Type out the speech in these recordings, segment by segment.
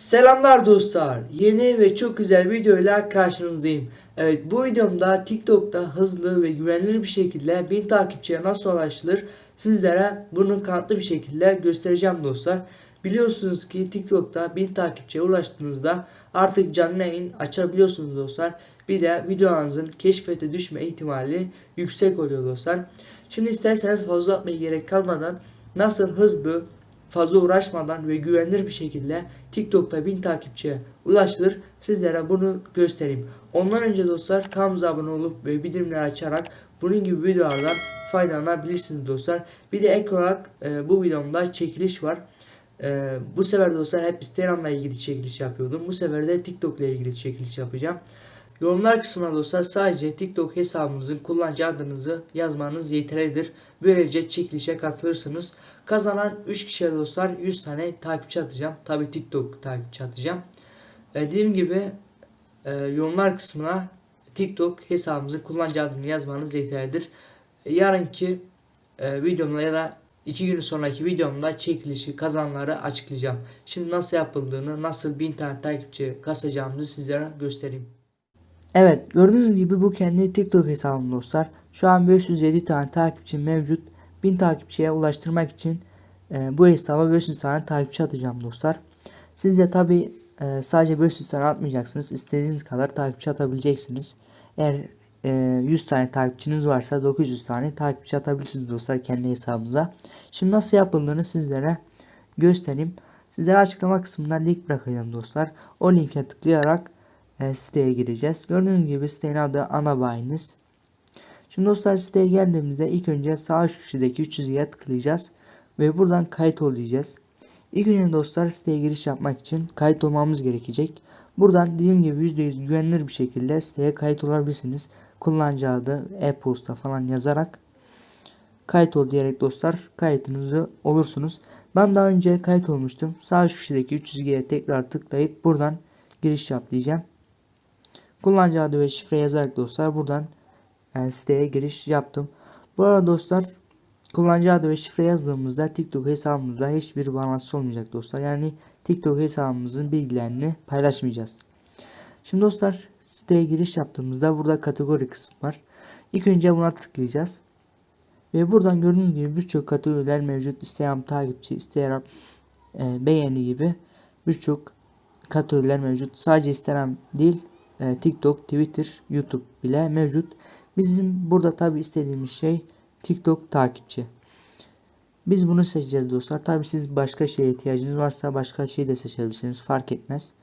Selamlar dostlar. Yeni ve çok güzel videoyla karşınızdayım. Evet bu videomda TikTok'ta hızlı ve güvenilir bir şekilde 1000 takipçiye nasıl ulaşılır sizlere bunun kanıtlı bir şekilde göstereceğim dostlar. Biliyorsunuz ki TikTok'ta 1000 takipçiye ulaştığınızda artık canlı yayın açabiliyorsunuz dostlar. Bir de videonuzun keşfete düşme ihtimali yüksek oluyor dostlar. Şimdi isterseniz fazla atmaya gerek kalmadan nasıl hızlı fazla uğraşmadan ve güvenilir bir şekilde TikTok'ta 1000 takipçiye ulaştırır. Sizlere bunu göstereyim. Ondan önce dostlar kanalımıza abone olup ve bildirimleri açarak bunun gibi videolardan faydalanabilirsiniz dostlar. Bir de ek olarak e, bu videomda çekiliş var. E, bu sefer dostlar hep Instagram'la ilgili çekiliş yapıyordum. Bu sefer de TikTok ile ilgili çekiliş yapacağım. Yorumlar kısmına dostlar sadece TikTok hesabınızın kullanıcı adınızı yazmanız yeterlidir. Böylece çekilişe katılırsınız. Kazanan 3 kişiye dostlar 100 tane takipçi atacağım. Tabi TikTok takipçi atacağım. E, dediğim gibi e, yorumlar kısmına TikTok hesabımızın kullanıcı adını yazmanız yeterlidir. E, yarınki e, videomda ya da 2 gün sonraki videomda çekilişi kazanları açıklayacağım. Şimdi nasıl yapıldığını, nasıl 1000 tane takipçi kasacağımızı sizlere göstereyim. Evet gördüğünüz gibi bu kendi TikTok hesabım dostlar. Şu an 507 tane takipçi mevcut. 1000 takipçiye ulaştırmak için e, bu hesaba 500 tane takipçi atacağım dostlar. Siz de tabi e, sadece 500 tane atmayacaksınız. İstediğiniz kadar takipçi atabileceksiniz. Eğer e, 100 tane takipçiniz varsa 900 tane takipçi atabilirsiniz dostlar kendi hesabınıza. Şimdi nasıl yapıldığını sizlere göstereyim. Sizlere açıklama kısmında link bırakacağım dostlar. O linke tıklayarak e, siteye gireceğiz. Gördüğünüz gibi sitenin adı ana bayiniz. Şimdi dostlar siteye geldiğimizde ilk önce sağ üst köşedeki 300'ye tıklayacağız. Ve buradan kayıt ol diyeceğiz. İlk önce dostlar siteye giriş yapmak için kayıt olmamız gerekecek. Buradan dediğim gibi %100 güvenilir bir şekilde siteye kayıt olabilirsiniz. Kullanıcı adı, e-posta falan yazarak kayıt ol diyerek dostlar kayıtınızı olursunuz. Ben daha önce kayıt olmuştum. Sağ üst köşedeki 300G'ye tekrar tıklayıp buradan giriş yap diyeceğim. Kullanıcı adı ve şifre yazarak dostlar buradan e, siteye giriş yaptım. Bu arada dostlar kullanıcı adı ve şifre yazdığımızda TikTok hesabımızda hiçbir bağlantısı olmayacak dostlar. Yani TikTok hesabımızın bilgilerini paylaşmayacağız. Şimdi dostlar siteye giriş yaptığımızda burada kategori kısmı var. İlk önce buna tıklayacağız. Ve buradan gördüğünüz gibi birçok kategoriler mevcut. Instagram takipçi, Instagram e, beğeni gibi birçok kategoriler mevcut. Sadece Instagram değil e, TikTok, Twitter, YouTube bile mevcut. Bizim burada tabi istediğimiz şey TikTok takipçi. Biz bunu seçeceğiz dostlar. Tabi siz başka şeye ihtiyacınız varsa başka şeyi de seçebilirsiniz. Fark etmez.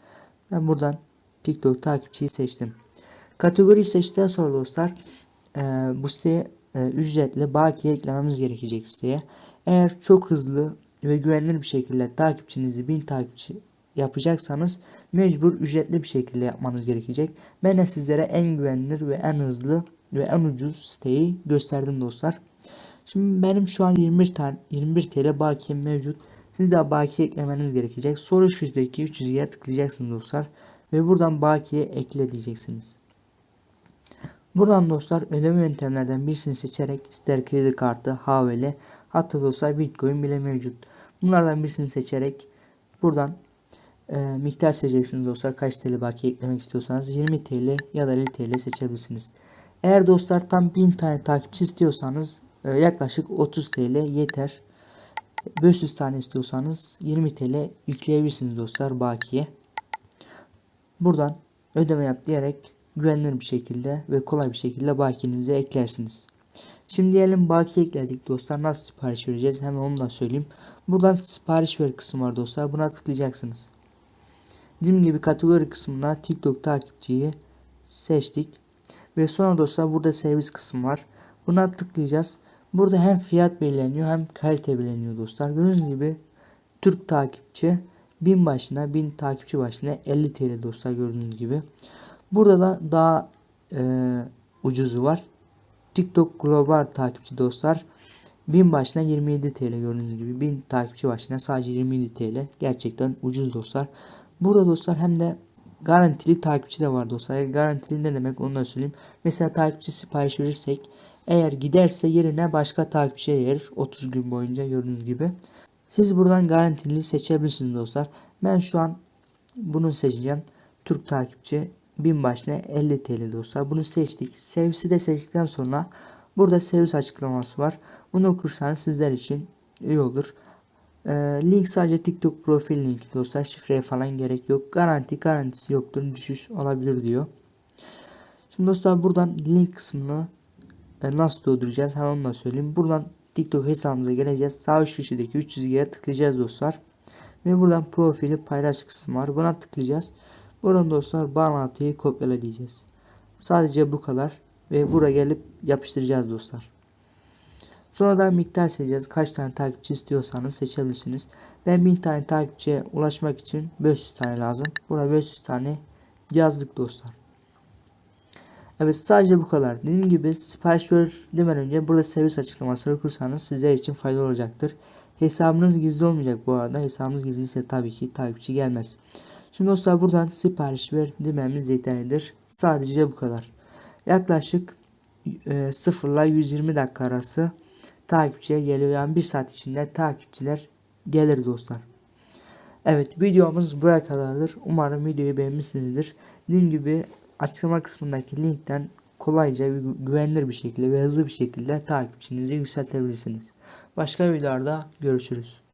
Ben buradan TikTok takipçiyi seçtim. Kategoriyi seçtikten sonra dostlar e, bu siteye e, ücretli bakiye eklememiz gerekecek siteye. Eğer çok hızlı ve güvenilir bir şekilde takipçinizi 1000 takipçi yapacaksanız mecbur ücretli bir şekilde yapmanız gerekecek. Ben de sizlere en güvenilir ve en hızlı ve en ucuz siteyi gösterdim dostlar. Şimdi benim şu an 21 tane 21 TL bakiyem mevcut. Siz de bakiye eklemeniz gerekecek. Soru işareti 300'ye tıklayacaksınız dostlar ve buradan bakiye ekle diyeceksiniz. Buradan dostlar ödeme yöntemlerden birisini seçerek ister kredi kartı, havale, hatta dostlar bitcoin bile mevcut. Bunlardan birisini seçerek buradan e, miktar seçeceksiniz dostlar. Kaç TL bakiye eklemek istiyorsanız 20 TL ya da 50 TL seçebilirsiniz. Eğer dostlar tam 1000 tane takipçi istiyorsanız e, yaklaşık 30 TL yeter. 500 tane istiyorsanız 20 TL yükleyebilirsiniz dostlar bakiye. Buradan ödeme yap diyerek güvenilir bir şekilde ve kolay bir şekilde bakiyenizi eklersiniz. Şimdi diyelim bakiye ekledik dostlar. Nasıl sipariş vereceğiz? Hemen onu da söyleyeyim. Buradan sipariş ver kısmı var dostlar. Buna tıklayacaksınız. Dediğim gibi kategori kısmına TikTok takipçiyi seçtik. Ve sonra dostlar burada servis kısmı var. Buna tıklayacağız. Burada hem fiyat belirleniyor hem kalite belirleniyor dostlar. Gördüğünüz gibi Türk takipçi 1000 başına 1000 takipçi başına 50 TL dostlar gördüğünüz gibi. Burada da daha e, ucuzu var. TikTok global takipçi dostlar 1000 başına 27 TL gördüğünüz gibi 1000 takipçi başına sadece 27 TL gerçekten ucuz dostlar. Burada dostlar hem de garantili takipçi de var dostlar. Garantili ne demek onu da söyleyeyim. Mesela takipçi sipariş verirsek eğer giderse yerine başka takipçi gelir 30 gün boyunca gördüğünüz gibi. Siz buradan garantili seçebilirsiniz dostlar. Ben şu an Bunu seçeceğim. Türk takipçi 1000 başına 50 TL dostlar. Bunu seçtik. Servisi de seçtikten sonra burada servis açıklaması var. Bunu okursanız sizler için iyi olur. Ee, link sadece TikTok profil linki dostlar. Şifreye falan gerek yok. Garanti garantisi yoktur. Düşüş olabilir diyor. Şimdi dostlar buradan link kısmını e, nasıl dolduracağız hemen onu da söyleyeyim. Buradan TikTok hesabımıza geleceğiz. Sağ üst köşedeki 3 çizgiye tıklayacağız dostlar. Ve buradan profili paylaş kısmı var. Buna tıklayacağız. Buradan dostlar bağlantıyı kopyala diyeceğiz. Sadece bu kadar. Ve buraya gelip yapıştıracağız dostlar. Sonra da miktar seçeceğiz. Kaç tane takipçi istiyorsanız seçebilirsiniz. Ben 1000 tane takipçiye ulaşmak için 500 tane lazım. Buraya 500 tane yazdık dostlar. Evet sadece bu kadar. Dediğim gibi sipariş ver demeden önce burada servis açıklamasını okursanız sizler için faydalı olacaktır. Hesabınız gizli olmayacak bu arada. Hesabınız gizliyse tabii ki takipçi gelmez. Şimdi dostlar buradan sipariş ver dememiz yeterlidir. Sadece bu kadar. Yaklaşık e, 0 ile 120 dakika arası takipçiye geliyor. Yani 1 saat içinde takipçiler gelir dostlar. Evet videomuz buraya kadardır. Umarım videoyu beğenmişsinizdir. Dediğim gibi açıklama kısmındaki linkten kolayca ve gü- güvenilir bir şekilde ve hızlı bir şekilde takipçinizi yükseltebilirsiniz. Başka videolarda görüşürüz.